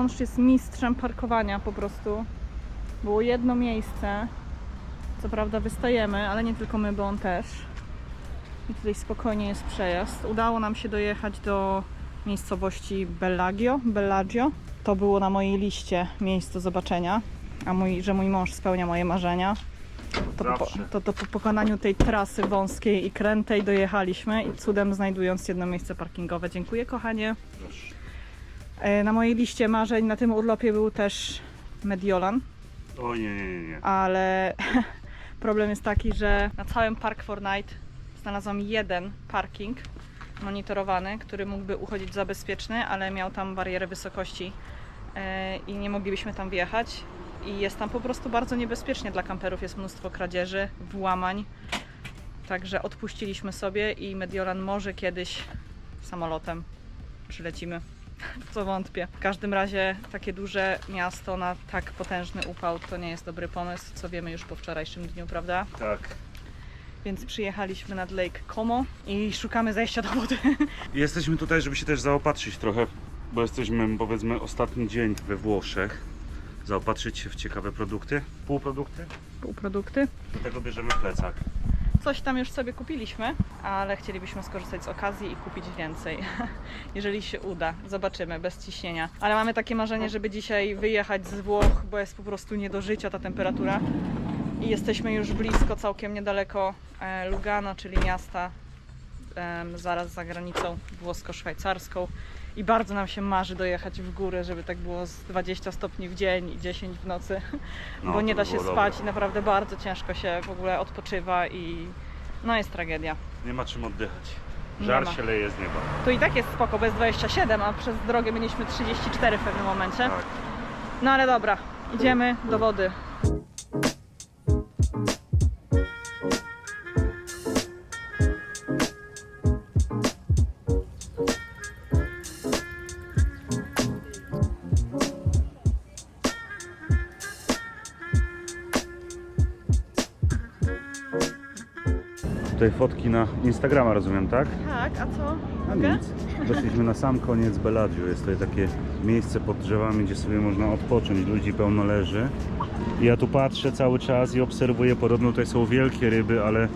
Mąż jest mistrzem parkowania po prostu. Było jedno miejsce. Co prawda wystajemy, ale nie tylko my, bo on też. I tutaj spokojnie jest przejazd. Udało nam się dojechać do miejscowości Bellagio. Bellagio. To było na mojej liście miejsc do zobaczenia. A mój, że mój mąż spełnia moje marzenia. To po, to, to po pokonaniu tej trasy wąskiej i krętej dojechaliśmy i cudem znajdując jedno miejsce parkingowe. Dziękuję kochanie. E, Na mojej liście marzeń na tym urlopie był też Mediolan, O nie, nie, nie, nie. ale problem jest taki, że na całym Park Fortnite znalazłam jeden parking monitorowany, który mógłby uchodzić za bezpieczny, ale miał tam barierę wysokości e, i nie moglibyśmy tam wjechać. I jest tam po prostu bardzo niebezpiecznie dla kamperów, jest mnóstwo kradzieży, włamań. Także odpuściliśmy sobie i Mediolan może kiedyś samolotem przylecimy. W co wątpię. W każdym razie takie duże miasto na tak potężny upał to nie jest dobry pomysł, co wiemy już po wczorajszym dniu, prawda? Tak. Więc przyjechaliśmy nad Lake Como i szukamy zejścia do wody. Jesteśmy tutaj, żeby się też zaopatrzyć trochę, bo jesteśmy powiedzmy ostatni dzień we Włoszech. Zaopatrzyć się w ciekawe produkty. Półprodukty. Półprodukty. Do tego bierzemy plecak. Coś tam już sobie kupiliśmy, ale chcielibyśmy skorzystać z okazji i kupić więcej. Jeżeli się uda, zobaczymy, bez ciśnienia. Ale mamy takie marzenie, żeby dzisiaj wyjechać z Włoch, bo jest po prostu nie do życia ta temperatura. I jesteśmy już blisko, całkiem niedaleko e, Lugano, czyli miasta zaraz za granicą włosko-szwajcarską. I bardzo nam się marzy dojechać w górę, żeby tak było z 20 stopni w dzień i 10 w nocy, No, bo nie da się spać dobre. i naprawdę bardzo ciężko się w ogóle odpoczywa i no jest tragedia. Nie ma czym oddychać. Żar się leje z nieba. Tu i tak jest spoko, bez 27, a przez drogę mieliśmy 34 w pewnym momencie. Tak. No ale dobra, idziemy do wody. Fotki na Instagrama rozumiem, tak? Tak, a co? A Mogę? nic. Doszliśmy na sam koniec Bellagio. Jest tutaj takie miejsce pod drzewami, gdzie sobie można odpocząć. Ludzi pełno leży. I ja tu patrzę cały czas i obserwuję. Podobno tutaj są wielkie ryby, ale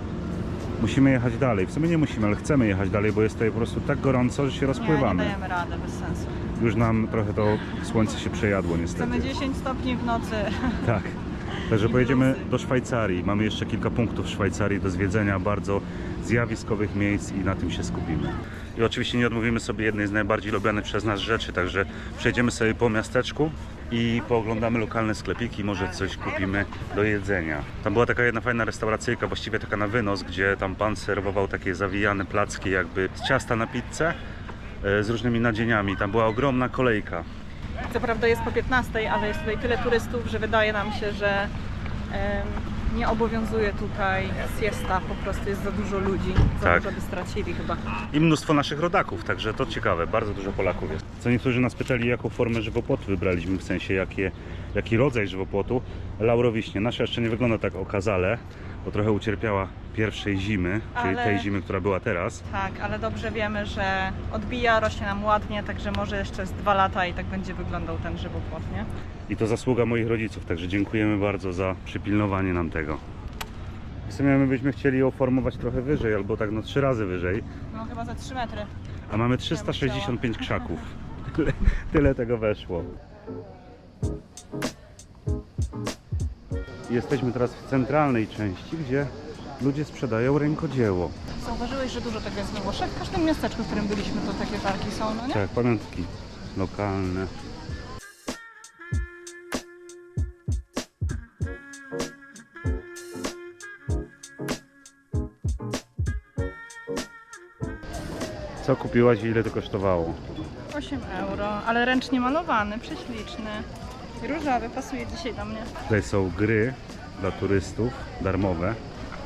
musimy jechać dalej. W sumie nie musimy, ale chcemy jechać dalej, bo jest tutaj po prostu tak gorąco, że się Nie, nie rozpływamy. dajemy rady, bez sensu. Już nam trochę to słońce się przejadło niestety. Chcemy 10 stopni w nocy. Tak. Także pojedziemy do Szwajcarii. Mamy jeszcze kilka punktów w Szwajcarii do zwiedzenia, bardzo zjawiskowych miejsc i na tym się skupimy. I oczywiście nie odmówimy sobie jednej z najbardziej lubianych przez nas rzeczy, także przejdziemy sobie po miasteczku i pooglądamy lokalne sklepiki, może coś kupimy do jedzenia. Tam była taka jedna fajna restauracyjka, właściwie taka na wynos, gdzie tam pan serwował takie zawijane placki jakby z ciasta na pizzę e, z różnymi nadzieniami. Tam była ogromna kolejka. Co prawda jest po 15, ale jest tutaj tyle turystów, że wydaje nam się, że nie obowiązuje tutaj siesta, po prostu jest za dużo ludzi. Za Tak. dużo by stracili chyba. i mnóstwo naszych rodaków, także to ciekawe, bardzo dużo Polaków jest. Co niektórzy nas pytali, jaką formę żywopłotu wybraliśmy, w sensie jakie, jaki rodzaj żywopłotu. Laurowiśnie. Nasza jeszcze nie wygląda tak okazale, bo trochę ucierpiała pierwszej zimy, czyli Ale- tej zimy, która była teraz. Tak, ale dobrze wiemy, że odbija, rośnie nam ładnie, także może jeszcze z dwa lata i tak będzie wyglądał ten żywopłot, nie? I to zasługa moich rodziców, także dziękujemy bardzo za przypilnowanie nam tego. W sumie my byśmy chcieli ją formować trochę wyżej, albo tak no trzy razy wyżej, No chyba za 3 metry. a mamy 365 krzaków. Tyle, tyle tego weszło. Jesteśmy teraz w centralnej części, gdzie ludzie sprzedają rękodzieło. Zauważyłeś, że dużo tego jest we Włoszech? W każdym miasteczku, w którym byliśmy, to takie targi są, no nie? Tak, pamiątki lokalne. Co kupiłaś i ile to kosztowało? 8 euro, ale ręcznie malowany, prześliczny. Różowy, pasuje dzisiaj do mnie. Tutaj są gry dla turystów, darmowe.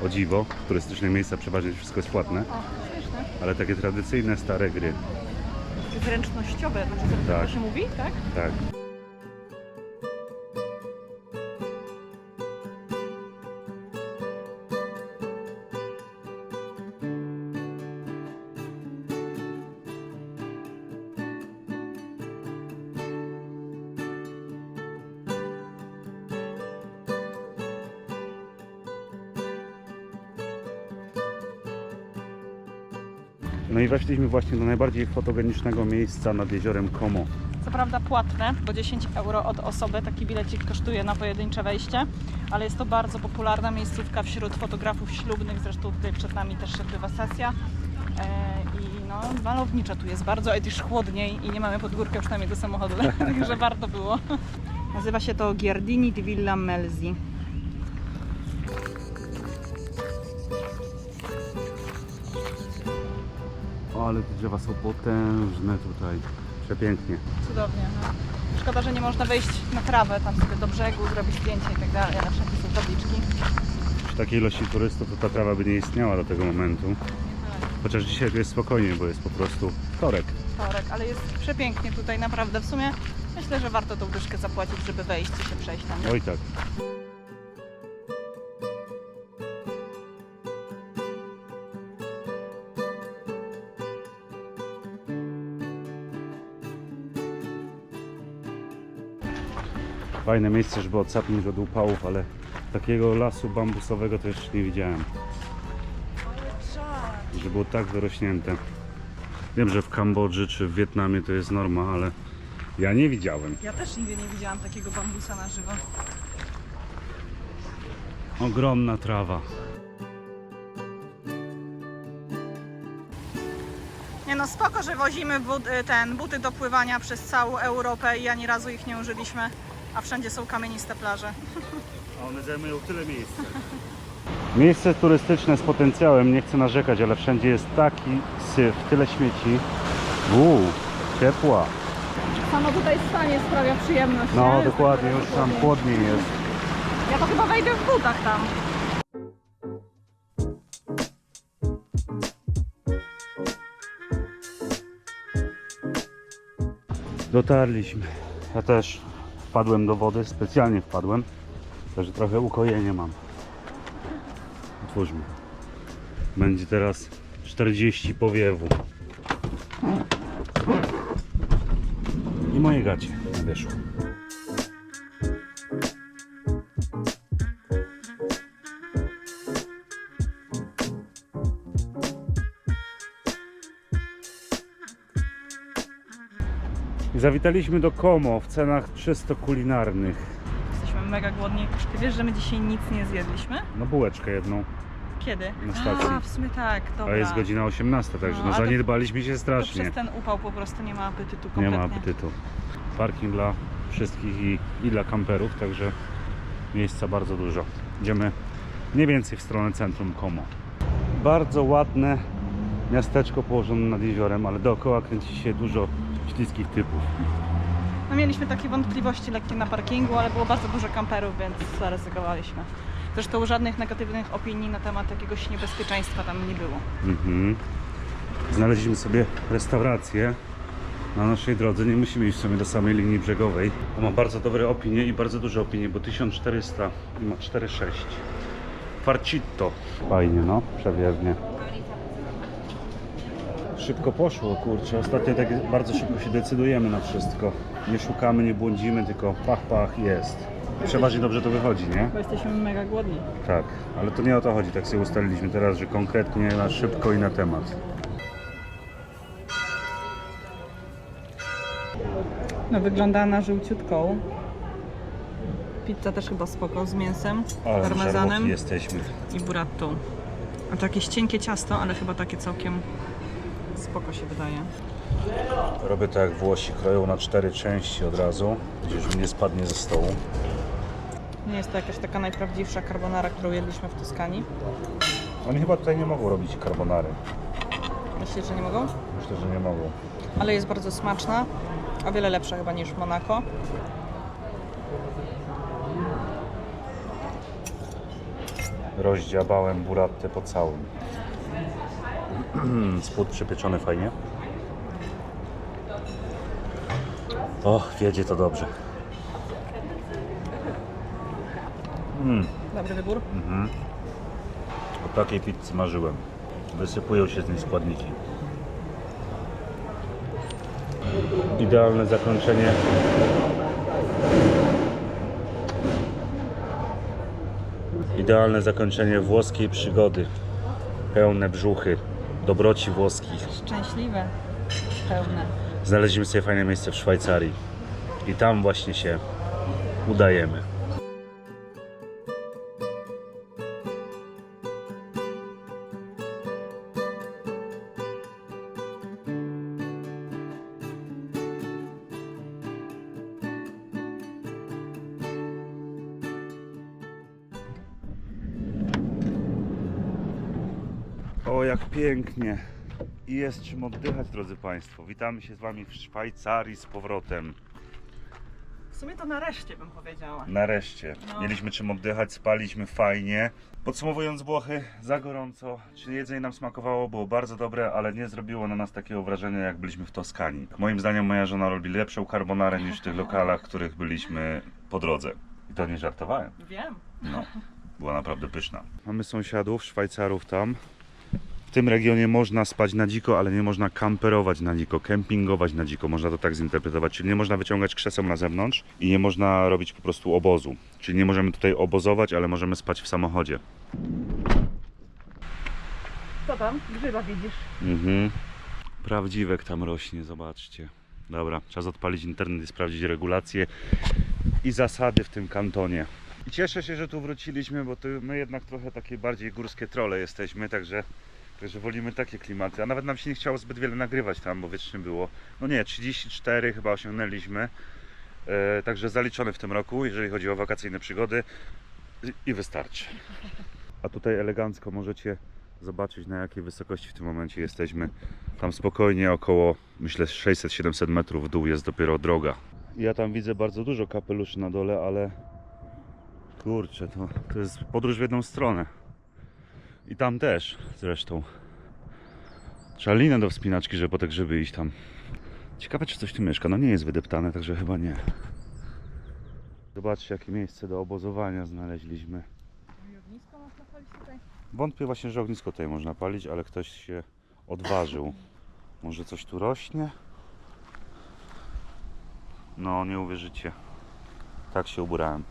O dziwo, w turystycznych miejscach przeważnie wszystko jest płatne, O, śmieszne. ale takie tradycyjne, stare gry. Zręcznościowe, znaczy to Tak. się mówi, tak? Tak. No i weszliśmy właśnie do najbardziej fotogenicznego miejsca nad jeziorem Como. Co prawda płatne, bo 10 euro od osoby taki bilecik kosztuje na pojedyncze wejście, ale jest to bardzo popularna miejscówka wśród fotografów ślubnych, zresztą tutaj przed nami też się odbywa sesja. E, I no, malowniczo tu jest bardzo, ale też chłodniej i nie mamy pod górkę przynajmniej do samochodu, także warto było. Nazywa się to Giardini di Villa Melzi. Drzewa są potężne tutaj. Przepięknie. Cudownie. No. Szkoda, że nie można wejść na trawę, tam sobie do brzegu, zrobić zdjęcia i tak dalej, ale wszędzie są tabliczki. Przy takiej ilości turystów to ta trawa by nie istniała do tego momentu. Chociaż dzisiaj jest spokojnie, bo jest po prostu wtorek. Torek, ale jest przepięknie tutaj, naprawdę. W sumie myślę, że warto tą dyszkę zapłacić, żeby wejść i się przejść tam. Oj tak. Fajne miejsce, żeby odsapnąć od upałów, ale takiego lasu bambusowego to jeszcze nie widziałem. Że było tak wyrośnięte. Wiem, że w Kambodży czy w Wietnamie to jest norma, ale ja nie widziałem. Ja też nigdy nie widziałam takiego bambusa na żywo. Ogromna trawa. Nie no, spoko, że wozimy but, ten, buty do pływania przez całą Europę i ani razu ich nie użyliśmy, a wszędzie są kamieniste plaże. A one zajmują tyle miejsca. Miejsce turystyczne z potencjałem, nie chcę narzekać, ale wszędzie jest taki syf, tyle śmieci. Uuu, ciepła. Samo tutaj stanie sprawia przyjemność. No nie? dokładnie, już tam chłodniej jest. Ja to chyba wejdę w butach tam. Dotarliśmy. Ja też wpadłem do wody, specjalnie wpadłem, także trochę ukojenie mam. Otwórzmy. Będzie teraz 40 powiewu. I moje gacie na. I zawitaliśmy do Como w cenach czysto kulinarnych. Jesteśmy mega głodni. Ty wiesz, że my dzisiaj nic nie zjedliśmy? No bułeczkę jedną, Kiedy? Na stacji. A, w sumie tak, dobra. a jest godzina 18, także No, no, a to- zaniedbaliśmy się To strasznie. przez ten upał po prostu nie ma apetytu Nie kompletnie. ma apetytu. Parking dla wszystkich i, i dla kamperów, także miejsca bardzo dużo. Idziemy mniej więcej w stronę centrum Como. Bardzo ładne miasteczko położone nad jeziorem, ale dookoła kręci się dużo śliskich typów. No mieliśmy takie wątpliwości lekkie na parkingu, ale było bardzo dużo kamperów, więc zaryzykowaliśmy. Zresztą żadnych negatywnych opinii na temat jakiegoś niebezpieczeństwa tam nie było. Mhm. Znaleźliśmy sobie restaurację na naszej drodze. Nie musimy iść sobie do samej linii brzegowej. Ma bardzo dobre opinie i bardzo duże opinie, bo 1400 i ma 4,6. Farcitto. Fajnie, no, przewiewnie. Szybko poszło, kurczę. Ostatnio tak bardzo szybko się decydujemy na wszystko. Nie szukamy, nie błądzimy, tylko pach, pach, jest. Przeważnie dobrze to wychodzi, nie? Bo jesteśmy mega głodni. Tak, ale to nie o to chodzi, tak sobie ustaliliśmy teraz, że konkretnie na szybko i na temat. No wygląda na żółciutką. Pizza też chyba spoko z mięsem, Ale parmezanem żarłoki jesteśmy. i burattą. A to jakieś cienkie ciasto, ale chyba takie całkiem spoko się wydaje. Robię tak jak Włosi, kroją na cztery części od razu, gdzieś mi nie spadnie ze stołu. Nie jest to jakaś taka najprawdziwsza carbonara, którą jedliśmy w Toskanii. Oni chyba tutaj nie mogą robić carbonary. Myślisz, że nie mogą? Myślę, że nie mogą. Ale jest bardzo smaczna. O wiele lepsza chyba niż w Monako. Rozdziabałem burattę po całym. Spód przypieczony fajnie. O, wiedzie to dobrze. Dobry wybór. O takiej pizzy marzyłem. Wysypują się z niej składniki. Idealne zakończenie. Idealne zakończenie włoskiej przygody. Pełne brzuchy dobroci włoskich. Szczęśliwe, pełne. Znaleźliśmy sobie fajne miejsce w Szwajcarii. I tam właśnie się udajemy. I jest czym oddychać, drodzy Państwo. Witamy się z Wami w Szwajcarii z powrotem. W sumie to nareszcie bym powiedziała. Nareszcie. No. Mieliśmy czym oddychać, spaliśmy fajnie. Podsumowując Włochy, za gorąco. Czy jedzenie nam smakowało, było bardzo dobre, ale nie zrobiło na nas takiego wrażenia, jak byliśmy w Toskanii. Moim zdaniem moja żona robi lepszą carbonarę niż w tych lokalach, w których byliśmy po drodze. I to nie żartowałem. Wiem. No, była naprawdę pyszna. Mamy sąsiadów, Szwajcarów tam. W tym regionie można spać na dziko, ale nie można kamperować na dziko, kempingować na dziko, można to tak zinterpretować. Czyli nie można wyciągać krzeseł na zewnątrz i nie można robić po prostu obozu. Czyli nie możemy tutaj obozować, ale możemy spać w samochodzie. Co tam? Grzyba widzisz? Mhm. Prawdziwek tam rośnie, zobaczcie. Dobra, czas odpalić internet i sprawdzić regulacje i zasady w tym kantonie. I cieszę się, że tu wróciliśmy, bo to my jednak trochę takie bardziej górskie trole jesteśmy, także, także wolimy takie klimaty. A nawet nam się nie chciało zbyt wiele nagrywać tam, bo wiecznie było. No nie, 34 chyba osiągnęliśmy. E, także zaliczone w tym roku, jeżeli chodzi o wakacyjne przygody i- wystarczy. A tutaj elegancko możecie zobaczyć na jakiej wysokości w tym momencie jesteśmy. Tam spokojnie około, myślę, 600-700 metrów w dół jest dopiero droga. Ja tam widzę bardzo dużo kapeluszy na dole, ale kurczę, to, to jest podróż w jedną stronę. I tam też zresztą. Trzeba linę do wspinaczki, żeby po te grzyby iść tam. Ciekawe, czy coś tu mieszka. No nie jest wydeptane, także chyba nie. Zobaczcie, jakie miejsce do obozowania znaleźliśmy. Ognisko można palić tutaj? Wątpię właśnie, że ognisko tutaj można palić, ale ktoś się odważył. Może coś tu rośnie? No, nie uwierzycie. Tak się ubrałem.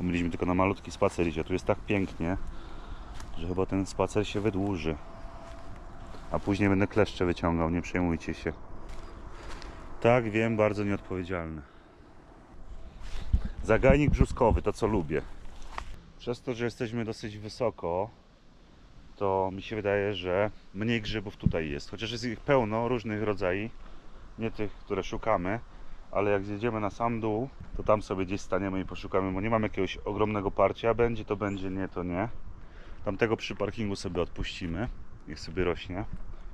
Mieliśmy tylko na malutki spacer iść, a tu jest tak pięknie, że chyba ten spacer się wydłuży. A później będę kleszcze wyciągał, nie przejmujcie się. Tak, wiem, bardzo nieodpowiedzialne. Zagajnik brzuskowy, to co lubię. Przez to, że jesteśmy dosyć wysoko, to mi się wydaje, że mniej grzybów tutaj jest. Chociaż jest ich pełno różnych rodzajów, nie tych, które szukamy, ale jak zjedziemy na sam dół, to tam sobie gdzieś staniemy i poszukamy, bo nie mam jakiegoś ogromnego parcia. Będzie to będzie, nie to nie. Tamtego przy parkingu sobie odpuścimy, niech sobie rośnie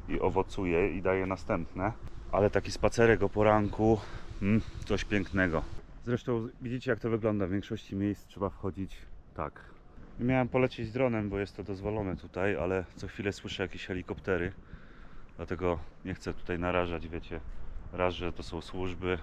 i owocuje i daje następne. Ale taki spacerek o poranku, mm, coś pięknego. Zresztą widzicie jak to wygląda. W większości miejsc trzeba wchodzić tak. Miałem polecieć dronem, bo jest to dozwolone tutaj, ale co chwilę słyszę jakieś helikoptery. Dlatego nie chcę tutaj narażać, wiecie. Raz, że to są służby.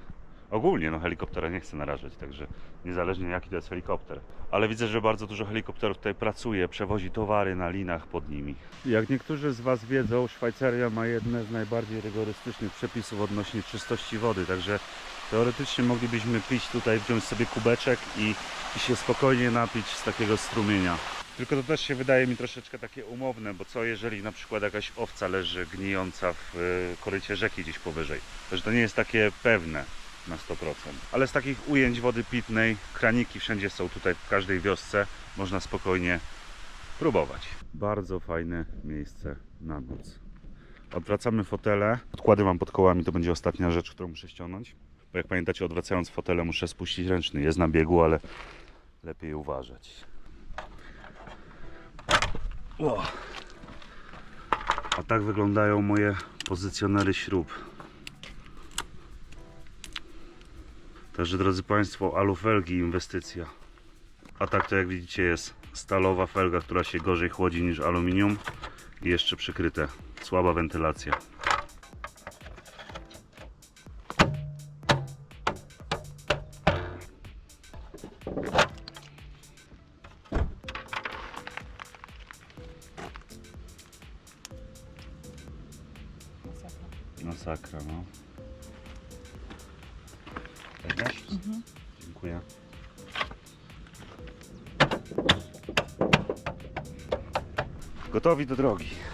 Ogólnie no helikoptera nie chcę narażać, także niezależnie jaki to jest helikopter. Ale widzę, że bardzo dużo helikopterów tutaj pracuje, przewozi towary na linach pod nimi. Jak niektórzy z Was wiedzą, Szwajcaria ma jedne z najbardziej rygorystycznych przepisów odnośnie czystości wody, także teoretycznie moglibyśmy pić tutaj, wziąć sobie kubeczek i, i się spokojnie napić z takiego strumienia. Tylko to też się wydaje mi troszeczkę takie umowne, bo co jeżeli na przykład jakaś owca leży gnijąca w y, korycie rzeki gdzieś powyżej? Że to nie jest takie pewne na 100%. Ale z takich ujęć wody pitnej, kraniki wszędzie są tutaj w każdej wiosce, można spokojnie próbować. Bardzo fajne miejsce na noc. Odwracamy fotele. Podkłady mam pod kołami, to będzie ostatnia rzecz, którą muszę ściągnąć. Bo jak pamiętacie, odwracając fotele muszę spuścić ręczny. Jest na biegu, ale lepiej uważać. O. A tak wyglądają moje pozycjonery śrub. Także drodzy Państwo, alufelgi inwestycja. A tak to jak widzicie jest stalowa felga, która się gorzej chłodzi niż aluminium i jeszcze przykryte. Słaba wentylacja. Gotowi do drogi.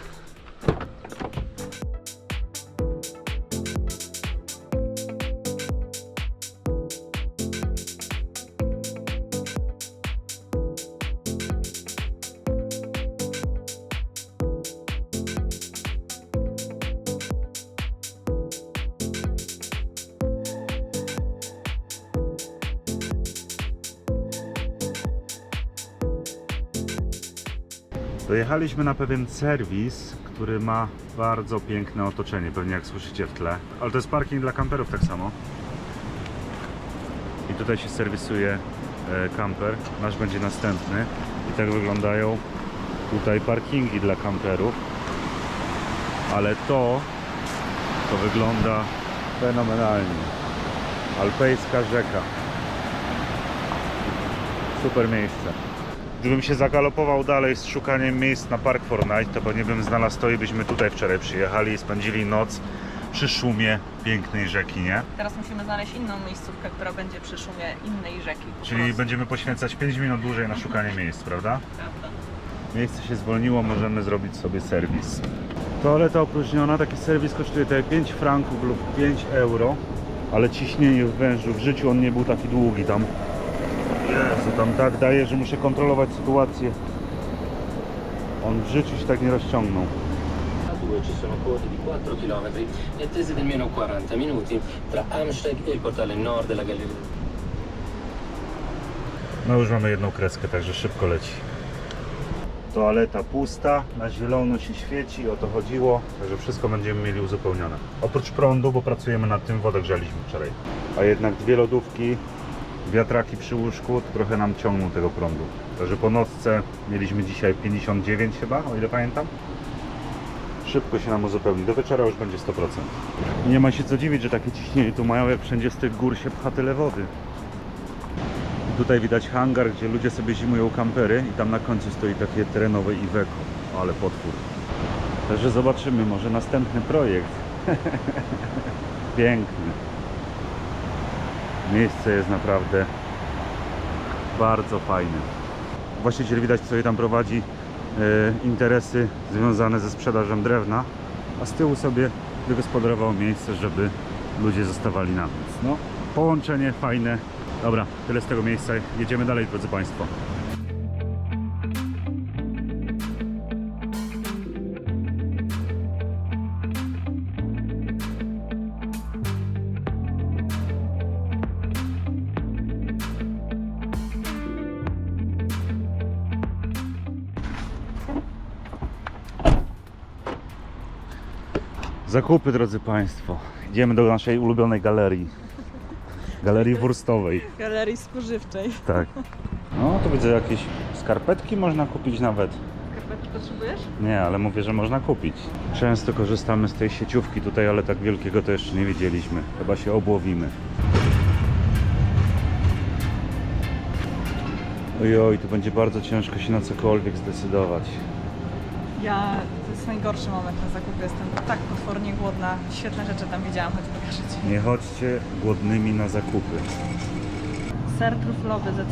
Dojechaliśmy na pewien serwis, który ma bardzo piękne otoczenie, pewnie jak słyszycie w tle. Ale to jest parking dla kamperów tak samo. I tutaj się serwisuje e, kamper. Nasz będzie następny. I tak wyglądają tutaj parkingi dla kamperów. Ale to, to wygląda fenomenalnie. Alpejska rzeka. Super miejsce. Gdybym się zagalopował dalej z szukaniem miejsc na Park Fortnite, to pewnie bym znalazł to i byśmy tutaj wczoraj przyjechali i spędzili noc przy szumie pięknej rzeki, nie? Teraz musimy znaleźć inną miejscówkę, która będzie przy szumie innej rzeki. po Czyli prostu. będziemy poświęcać 5 minut dłużej na szukanie miejsc, prawda? Prawda. Miejsce się zwolniło, możemy zrobić sobie serwis. Toaleta opróżniona, taki serwis kosztuje tutaj 5 franków lub 5 euro, ale ciśnienie w wężu, w życiu on nie był taki długi tam. Jezu, tam tak daje, że muszę kontrolować sytuację. On w życiu się tak nie rozciągnął. Ci sono code di 4 km e attese di almeno 40 minuti tra Amsterdam e il portale nord della galleria. No już mamy jedną kreskę, także szybko leci. Toaleta pusta, na zielono się świeci, o to chodziło, także wszystko będziemy mieli uzupełnione. Oprócz prądu, bo pracujemy nad tym, wodę grzaliśmy wczoraj. A jednak dwie lodówki, wiatraki przy łóżku, to trochę nam ciągną tego prądu. Także po nocce mieliśmy dzisiaj 59 chyba, o ile pamiętam. Szybko się nam uzupełni, do wieczora już będzie 100%. I nie ma się co dziwić, że takie ciśnienie tu mają, jak wszędzie z tych gór się pcha tyle wody. I Tutaj widać hangar, gdzie ludzie sobie zimują kampery i tam na końcu stoi takie terenowe Iveco. Ale potwór. Także zobaczymy, może następny projekt. Piękny. Miejsce jest naprawdę bardzo fajne. Właściciel widać sobie tam prowadzi e, interesy związane ze sprzedażą drewna, a z tyłu sobie wygospodarował miejsce, żeby ludzie zostawali na noc. No, połączenie fajne. Dobra, tyle z tego miejsca. Jedziemy dalej, drodzy Państwo. Zakupy, drodzy Państwo. Idziemy do naszej ulubionej galerii. Galerii wurstowej. Galerii spożywczej. Tak. No, tu widzę jakieś skarpetki można kupić nawet. Skarpetki potrzebujesz? Nie, ale mówię, że można kupić. Często korzystamy z tej sieciówki tutaj, ale tak wielkiego to jeszcze nie widzieliśmy. Chyba się obłowimy. Ojoj, tu będzie bardzo ciężko się na cokolwiek zdecydować. Ja, to jest najgorszy moment na zakupy. Jestem tak potwornie głodna. Świetne rzeczy tam widziałam, choć pokażę Ci. Nie chodźcie głodnymi na zakupy. Ser truflowy za 3,75.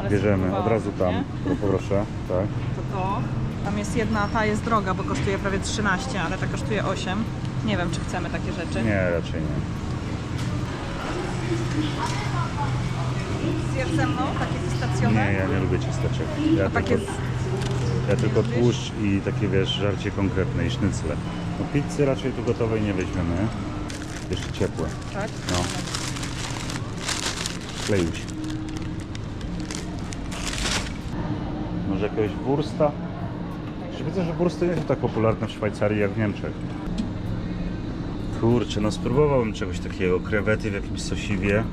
Ale Bierzemy od spróbowałam, razu tam. nie? Poproszę, tak. To to. Tam jest jedna, ta jest droga, bo kosztuje prawie 13, ale ta kosztuje 8. Nie wiem, czy chcemy takie rzeczy. Nie, raczej nie. Zjedz ze mną takie pistacjowe. Nie, ja nie lubię ciasteczek. Ja A takie tylko, z... ja tylko tłuszcz i takie wiesz, żarcie konkretne i sznycle. No pizzy raczej tu gotowej nie weźmiemy. Jeszcze ciepłe. Tak? No. Kleił się. Może jakiegoś wursta? Już widzę, że wursty nie są tak popularne w Szwajcarii jak w Niemczech. Kurczę, no spróbowałbym czegoś takiego. Krewety w jakimś sosiwie.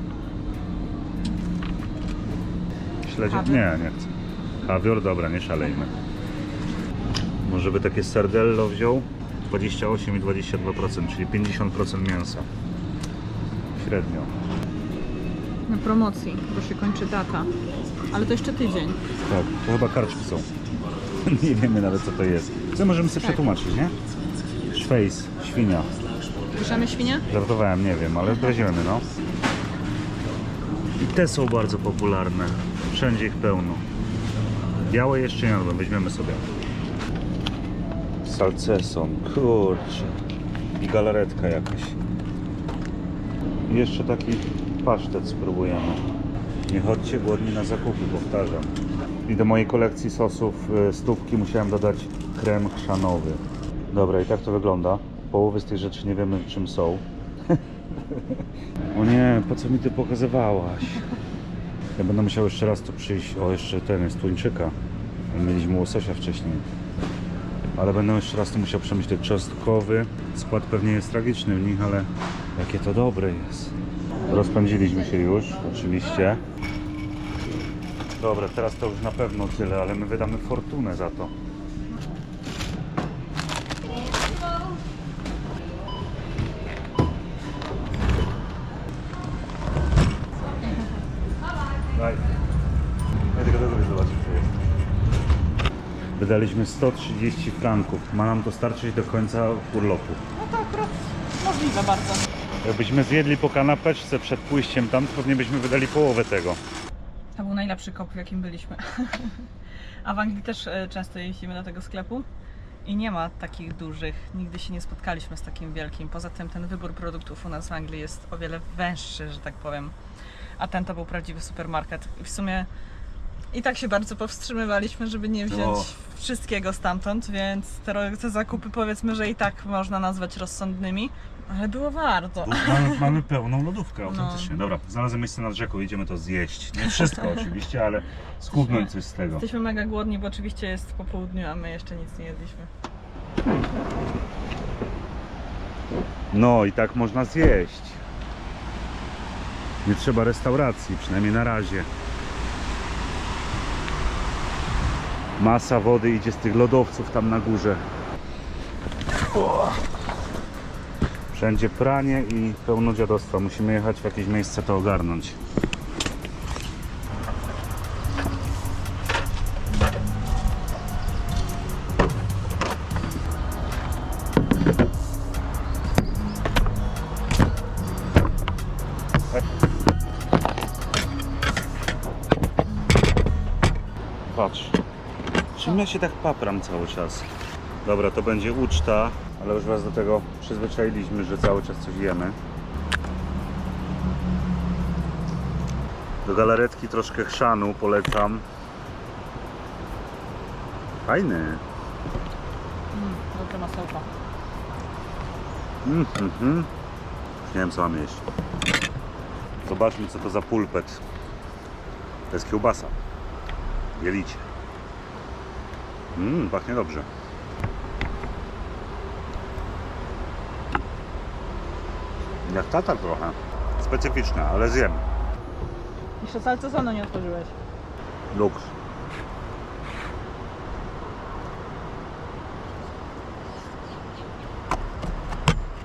Śledzie? Nie, nie chcę. Kawior? Dobra, nie szalejmy. Może by takie sardello wziął? 28 i 22%, czyli 50% mięsa. Średnio. Na promocji, bo się kończy data. Ale to jeszcze tydzień. Tak, to chyba karczki są. nie wiemy nawet co to jest. Co możemy sobie Tak. przetłumaczyć, nie? Szwejs, świnia. Bierzemy świnię? Żartowałem, nie wiem, ale weźmiemy, no. I te są bardzo popularne. Wszędzie ich pełno. Białe jeszcze nie jadłem, weźmiemy sobie. Salceson, kurczę. I galaretka jakaś. I jeszcze taki pasztet spróbujemy. Nie chodźcie głodni na zakupy, powtarzam. I do mojej kolekcji sosów y, stówki musiałem dodać krem chrzanowy. Dobra, i tak to wygląda. Połowy z tych rzeczy nie wiemy czym są. o nie, po co mi ty pokazywałaś? Ja będę musiał jeszcze raz tu przyjść. O, jeszcze ten jest tuńczyka. Mieliśmy łososia wcześniej. Ale będę jeszcze raz to musiał przemyśleć. Czosnkowy. Skład pewnie jest tragiczny w nich, ale jakie to dobre jest. Rozpędziliśmy się już, oczywiście. Dobra, teraz to już na pewno tyle, ale my wydamy fortunę za to. Wydaliśmy 130 franków. Ma nam to starczyć do końca urlopu. No to akurat możliwe bardzo. Jakbyśmy zjedli po kanapeczce przed pójściem tam, to pewnie byśmy wydali połowę tego. To był najlepszy kop, w jakim byliśmy. A w Anglii też e, często jeździmy do tego sklepu i nie ma takich dużych. Nigdy się nie spotkaliśmy z takim wielkim. Poza tym ten wybór produktów u nas w Anglii jest o wiele węższy, że tak powiem. A ten to był prawdziwy supermarket. I w sumie i tak się bardzo powstrzymywaliśmy, żeby nie wziąć O. wszystkiego stamtąd, więc te, te zakupy powiedzmy, że i tak można nazwać rozsądnymi. Ale było warto. Mamy, mamy pełną lodówkę, No. autentycznie. Dobra, znalazłem miejsce nad rzeką, idziemy to zjeść. Nie wszystko oczywiście, ale skubnąć coś z tego. Jesteśmy mega głodni, bo oczywiście jest po południu, a my jeszcze nic nie jedliśmy. No i tak można zjeść. Nie trzeba restauracji, przynajmniej na razie. Masa wody idzie z tych lodowców tam na górze. Wszędzie pranie i pełno dziadostwa. Musimy jechać w jakieś miejsce to ogarnąć. Ja się tak papram cały czas? Dobra, to będzie uczta, ale już Was do tego przyzwyczailiśmy, że cały czas coś jemy. Do galaretki troszkę chrzanu polecam. Fajny. Mm, dobre masełko. Mm, mm, mm. Nie wiem co mam jeść. Zobaczmy co to za pulpet. To jest kiełbasa. Jelicie. Mmm, pachnie dobrze. Jak tatar trochę. Specyficzna, ale zjem. Jeszcze salce sono nie otworzyłeś. Luks.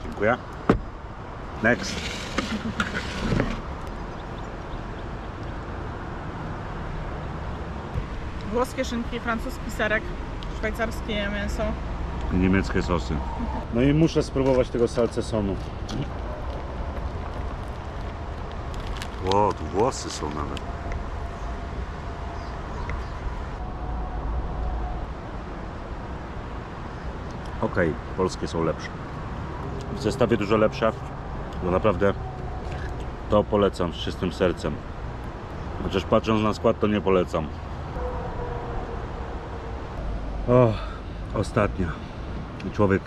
Dziękuję. Next. Włoskie szynki, francuski serek, szwajcarskie mięso. Niemieckie sosy. No i muszę spróbować tego salcesonu. Ło, tu włosy są nawet. Okej, polskie są lepsze. W zestawie dużo lepsze, bo naprawdę to polecam z czystym sercem. Chociaż patrząc na skład, to nie polecam. O, ostatnia. I człowiek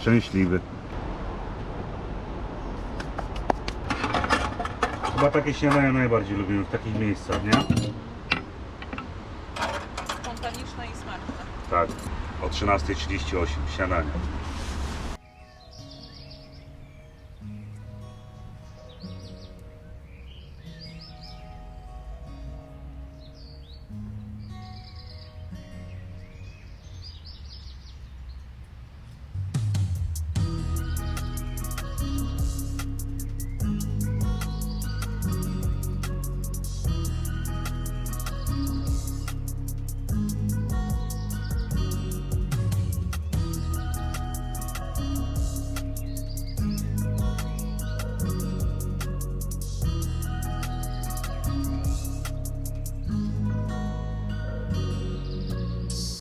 szczęśliwy. Chyba takie śniadania najbardziej lubimy w takich miejscach, nie? Spontaniczne i smaczne. Tak. O 13.38 śniadanie.